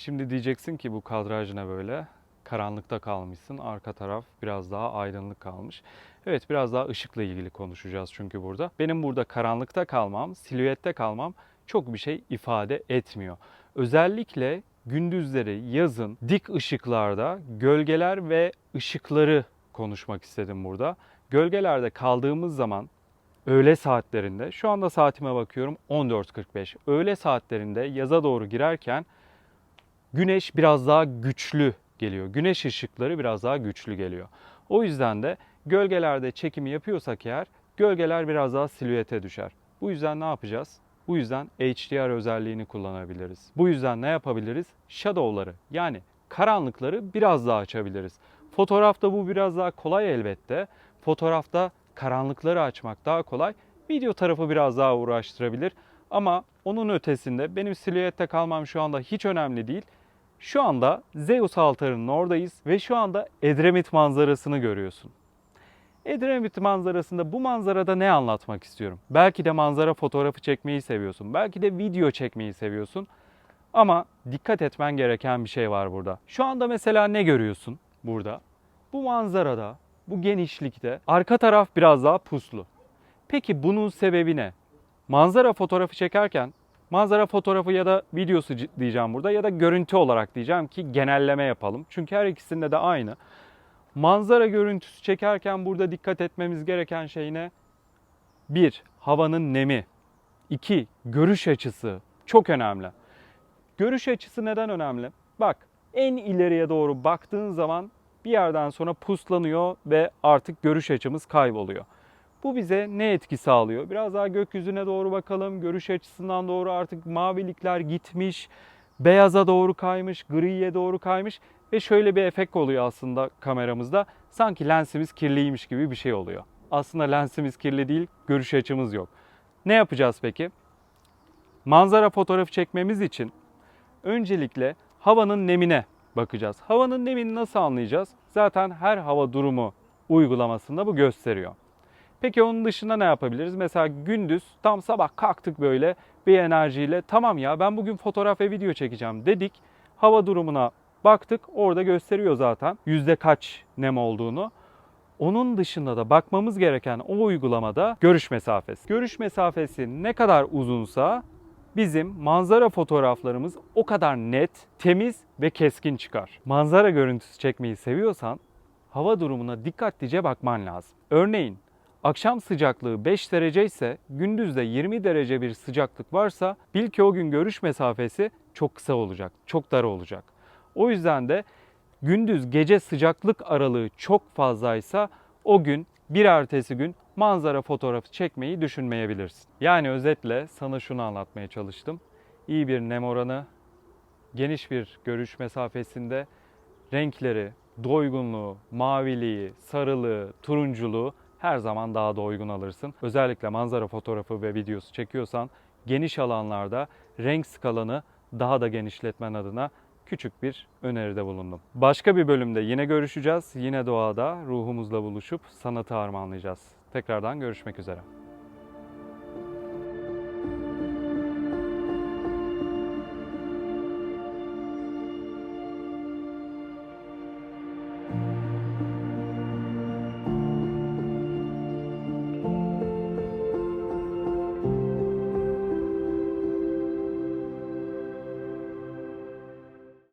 Şimdi diyeceksin ki bu kadraj ne böyle? Karanlıkta kalmışsın. Arka taraf biraz daha aydınlık kalmış. Evet biraz daha ışıkla ilgili konuşacağız çünkü burada. Benim burada karanlıkta kalmam, silüette kalmam çok bir şey ifade etmiyor. Özellikle gündüzleri, yazın dik ışıklarda gölgeler ve ışıkları konuşmak istedim burada. Gölgelerde kaldığımız zaman öğle saatlerinde, şu anda saatime bakıyorum 14.45. Öğle saatlerinde yaza doğru girerken güneş biraz daha güçlü geliyor. Güneş ışıkları biraz daha güçlü geliyor. O yüzden de gölgelerde çekimi yapıyorsak eğer gölgeler biraz daha silüete düşer. Bu yüzden ne yapacağız? Bu yüzden HDR özelliğini kullanabiliriz. Bu yüzden ne yapabiliriz? Shadow'ları yani karanlıkları biraz daha açabiliriz. Fotoğrafta bu biraz daha kolay elbette. Fotoğrafta karanlıkları açmak daha kolay. Video tarafı biraz daha uğraştırabilir. Ama onun ötesinde benim silüette kalmam şu anda hiç önemli değil. Şu anda Zeus altarının oradayız ve şu anda Edremit manzarasını görüyorsun. Edremit manzarasında bu manzarada ne anlatmak istiyorum? Belki de manzara fotoğrafı çekmeyi seviyorsun. Belki de video çekmeyi seviyorsun. Ama dikkat etmen gereken bir şey var burada. Şu anda mesela ne görüyorsun burada? Bu manzarada, bu genişlikte arka taraf biraz daha puslu. Peki bunun sebebi ne? Manzara fotoğrafı çekerken manzara fotoğrafı ya da videosu diyeceğim burada ya da görüntü olarak diyeceğim ki genelleme yapalım. Çünkü her ikisinde de aynı. Manzara görüntüsü çekerken burada dikkat etmemiz gereken şey ne? 1. Havanın nemi. 2. Görüş açısı. Çok önemli. Görüş açısı neden önemli? Bak en ileriye doğru baktığın zaman bir yerden sonra puslanıyor ve artık görüş açımız kayboluyor. Bu bize ne etki sağlıyor? Biraz daha gökyüzüne doğru bakalım. Görüş açısından doğru artık mavilikler gitmiş, beyaza doğru kaymış, griye doğru kaymış ve şöyle bir efekt oluyor aslında kameramızda. Sanki lensimiz kirliymiş gibi bir şey oluyor. Aslında lensimiz kirli değil, görüş açımız yok. Ne yapacağız peki? Manzara fotoğrafı çekmemiz için öncelikle havanın nemine bakacağız. Havanın nemini nasıl anlayacağız? Zaten her hava durumu uygulamasında bu gösteriyor. Peki onun dışında ne yapabiliriz? Mesela gündüz tam sabah kalktık böyle bir enerjiyle tamam ya ben bugün fotoğraf ve video çekeceğim dedik. Hava durumuna baktık orada gösteriyor zaten yüzde kaç nem olduğunu. Onun dışında da bakmamız gereken o uygulamada görüş mesafesi. Görüş mesafesi ne kadar uzunsa bizim manzara fotoğraflarımız o kadar net, temiz ve keskin çıkar. Manzara görüntüsü çekmeyi seviyorsan hava durumuna dikkatlice bakman lazım. Örneğin akşam sıcaklığı 5 derece ise gündüzde 20 derece bir sıcaklık varsa bil ki o gün görüş mesafesi çok kısa olacak, çok dar olacak. O yüzden de gündüz gece sıcaklık aralığı çok fazlaysa o gün bir ertesi gün manzara fotoğrafı çekmeyi düşünmeyebilirsin. Yani özetle sana şunu anlatmaya çalıştım. İyi bir nem oranı, geniş bir görüş mesafesinde renkleri, doygunluğu, maviliği, sarılığı, turunculuğu her zaman daha doygun alırsın. Özellikle manzara fotoğrafı ve videosu çekiyorsan geniş alanlarda renk skalanı daha da genişletmen adına küçük bir öneride bulundum. Başka bir bölümde yine görüşeceğiz. Yine doğada ruhumuzla buluşup sanatı harmanlayacağız. Tekrardan görüşmek üzere.